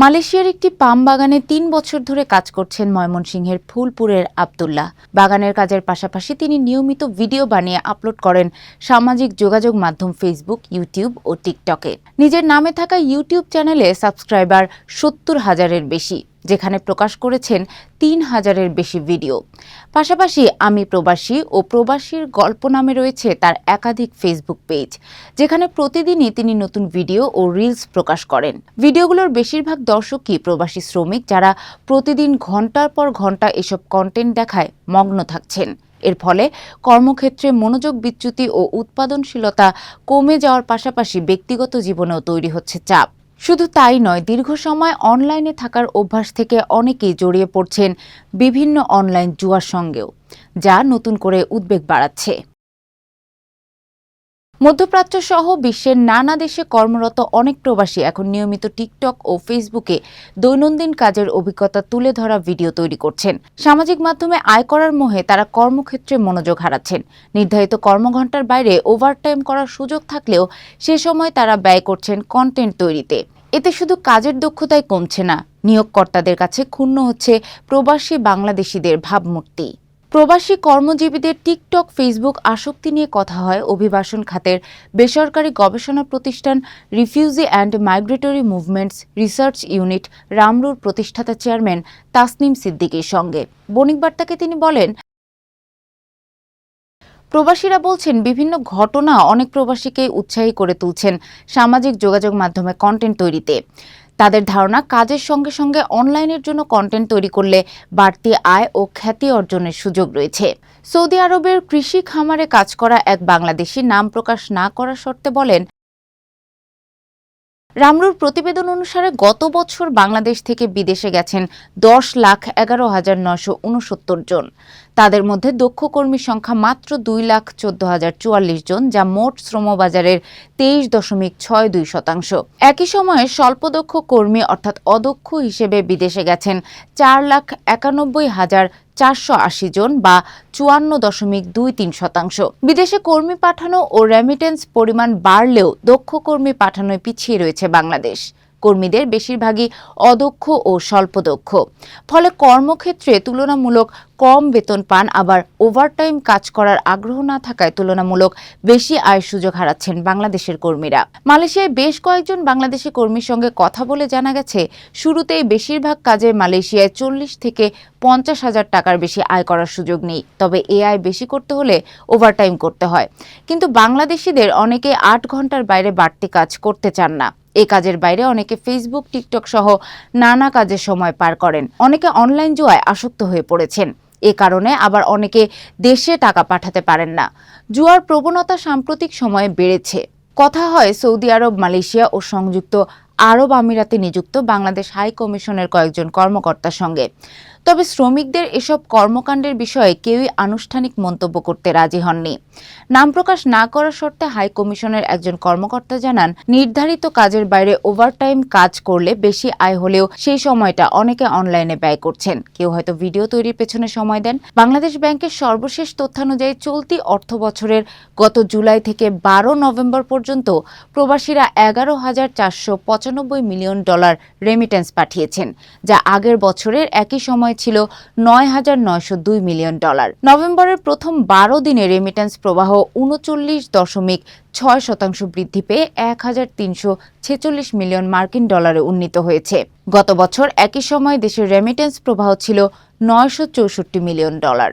মালয়েশিয়ার একটি পাম বাগানে তিন বছর ধরে কাজ করছেন ময়মনসিংহের ফুলপুরের আবদুল্লাহ। বাগানের কাজের পাশাপাশি তিনি নিয়মিত ভিডিও বানিয়ে আপলোড করেন সামাজিক যোগাযোগ মাধ্যম ফেসবুক, ইউটিউব ও টিকটকে। নিজের নামে থাকা ইউটিউব চ্যানেলে সাবস্ক্রাইবার সত্তর হাজারের বেশি। যেখানে প্রকাশ করেছেন তিন হাজারের বেশি ভিডিও। পাশাপাশি আমি প্রবাসী ও প্রবাসীর গল্প নামে রয়েছে তার একাধিক ফেসবুক পেজ যেখানে প্রতিদিনই তিনি নতুন ভিডিও ও রিলস প্রকাশ করেন। ভিডিওগুলোর বেশিরভাগ দর্শকই প্রবাসী শ্রমিক যারা প্রতিদিন ঘণ্টার পর ঘণ্টা এসব কন্টেন্ট দেখায় মগ্ন থাকছেন। এর ফলে কর্মক্ষেত্রে মনোযোগ বিচ্যুতি ও উৎপাদনশীলতা কমে যাওয়ার পাশাপাশি ব্যক্তিগত জীবনেও তৈরি হচ্ছে চাপ। শুধু তাই নয়, দীর্ঘ সময় অনলাইনে থাকার অভ্যাস থেকে অনেকেই জড়িয়ে পড়ছেন বিভিন্ন অনলাইন জুয়ার সঙ্গেও, যা নতুন করে উদ্বেগ বাড়াচ্ছে। মধ্যপ্রাচ্য সহ বিশ্বের নানা দেশে কর্মরত অনেক প্রবাসী এখন নিয়মিত টিকটক ও ফেসবুকে দৈনন্দিন কাজের অভিজ্ঞতা তুলে ধরা ভিডিও তৈরি করছেন। সামাজিক মাধ্যমে আয় করার মোহে তারা কর্মক্ষেত্রে মনোযোগ হারাচ্ছেন। নির্ধারিত কর্মঘণ্টার বাইরে ওভারটাইম করার সুযোগ থাকলেও সে সময় তারা ব্যয় করছেন কন্টেন্ট তৈরিতে। এতে শুধু কাজের দক্ষতাই কমছে না, নিয়োগকর্তাদের কাছে ক্ষুণ্ণ হচ্ছে প্রবাসী বাংলাদেশিদের ভাবমূর্তি। প্রবাসী কর্মজীবীদের টিকটক, ফেসবুক আসক্তি নিয়ে কথা হয় অভিবাসন খাতের বেসরকারি গবেষণা প্রতিষ্ঠান refugee and migratory movements research unit রামরুর প্রতিষ্ঠাতা চেয়ারম্যান তাসনিম সিদ্দিকীর সঙ্গে। বণিক বার্তাকে তিনি বলেন, প্রবাসীরা বলছেন, বিভিন্ন ঘটনা অনেক প্রবাসীকে উৎসাহী করে তুলছেন সামাজিক যোগাযোগ মাধ্যমে কন্টেন্ট তৈরিতে। তাদের ধারণা, কাজের সঙ্গে সঙ্গে অনলাইনের জন্য কন্টেন্ট তৈরি করলে বাড়তি আয় ও খ্যাতি অর্জনের সুযোগ রয়েছে। সৌদি আরবের কৃষি খামারে কাজ করা এক বাংলাদেশি নাম প্রকাশ না করার শর্তে বলেন রামরুর প্রতিবেদন অনুসারে গত বছর বাংলাদেশ থেকে বিদেশে গেছেন দশ লাখ এগারো হাজার নশো উনসত্তর জন। তাদের মধ্যে দক্ষ কর্মীর সংখ্যা মাত্র দুই লাখ চোদ্দ হাজার চুয়াল্লিশ জন, যা মোট শ্রমবাজারের তেইশ দশমিক ছয় দুই শতাংশ। একই সময়ে স্বল্পদক্ষ কর্মী অর্থাৎ অদক্ষ হিসেবে বিদেশে গেছেন চার লাখ একানব্বই হাজার চারশো আশি জন বা চুয়ান্ন দশমিক দুই তিন শতাংশ। বিদেশে কর্মী পাঠানো ও রেমিটেন্স পরিমাণ বাড়লেও দক্ষ কর্মী পাঠানোয় পিছিয়ে রয়েছে বাংলাদেশ। কর্মীদের বেশিরভাগই অদক্ষ ও স্বল্পদক্ষ। ফলে কর্মক্ষেত্রে তুলনামূলক কম বেতন পান, আবার ওভারটাইম কাজ করার আগ্রহ না থাকায় তুলনামূলক বেশি আয়ের সুযোগ হারাচ্ছেন বাংলাদেশের কর্মীরা। মালয়েশিয়ায় বেশ কয়েকজন বাংলাদেশি কর্মীর সঙ্গে কথা বলে জানা গেছে, শুরুতেই বেশিরভাগ কাজে মালয়েশিয়ায় চল্লিশ থেকে পঞ্চাশ হাজার টাকার বেশি আয় করার সুযোগ নেই। তবে এ আয় বেশি করতে হলে ওভারটাইম করতে হয়। কিন্তু বাংলাদেশিদের অনেকে আট ঘণ্টার বাইরে বাড়তি কাজ করতে চান না। এ কাজের বাইরে অনেকে ফেসবুক টিকটক সহ নানা কাজের সময় পার করেন। অনেকে অনলাইন জুয়ায় আসক্ত হয়ে পড়েছেন। এ কারণে আবার অনেকে দেশে টাকা পাঠাতে পারেন না। জুয়ার প্রবণতা সাম্প্রতিক সময়ে বেড়েছে। কথা হয়, সৌদি আরব, মালয়েশিয়া ও সংযুক্ত আরব আমিরাতে নিযুক্ত বাংলাদেশ হাই কমিশনের কয়েকজন কর্মকর্তার সঙ্গে। তবে শ্রমিকদের এসব কর্মকাণ্ডের বিষয়ে কেউই আনুষ্ঠানিক মন্তব্য করতে রাজি হননি। নাম প্রকাশ না করার শর্তে হাই কমিশনের একজন কর্মকর্তা জানান, নির্ধারিত কাজের বাইরে ওভারটাইম কাজ করলে বেশি আয় হলেও সেই সময়টা অনেকে অনলাইনে ব্যয় করছেন। কেউ হয়তো ভিডিও তৈরির পেছনে সময় দেন। বাংলাদেশ ব্যাংকের সর্বশেষ তথ্যানুযায়ী চলতি অর্থ বছরের গত জুলাই থেকে বারো নভেম্বর পর্যন্ত প্রবাসীরা এগারো হাজার চারশো পঁচানব্বই মিলিয়ন ডলার রেমিটেন্স পাঠিয়েছেন, যা আগের বছরের একই সময় ছিল নয় হাজার নয়শো দুই মিলিয়ন ডলার। নভেম্বরের প্রথম বারো দিনে রেমিটেন্স প্রবাহ উনচল্লিশ দশমিক ছয় শতাংশ বৃদ্ধি পেয়ে এক হাজার তিনশো ছেচল্লিশ মিলিয়ন মার্কিন ডলারে উন্নীত হয়েছে। গত বছর একই সময় দেশের রেমিটেন্স প্রবাহ ছিল নয়শো চৌষট্টি মিলিয়ন ডলার।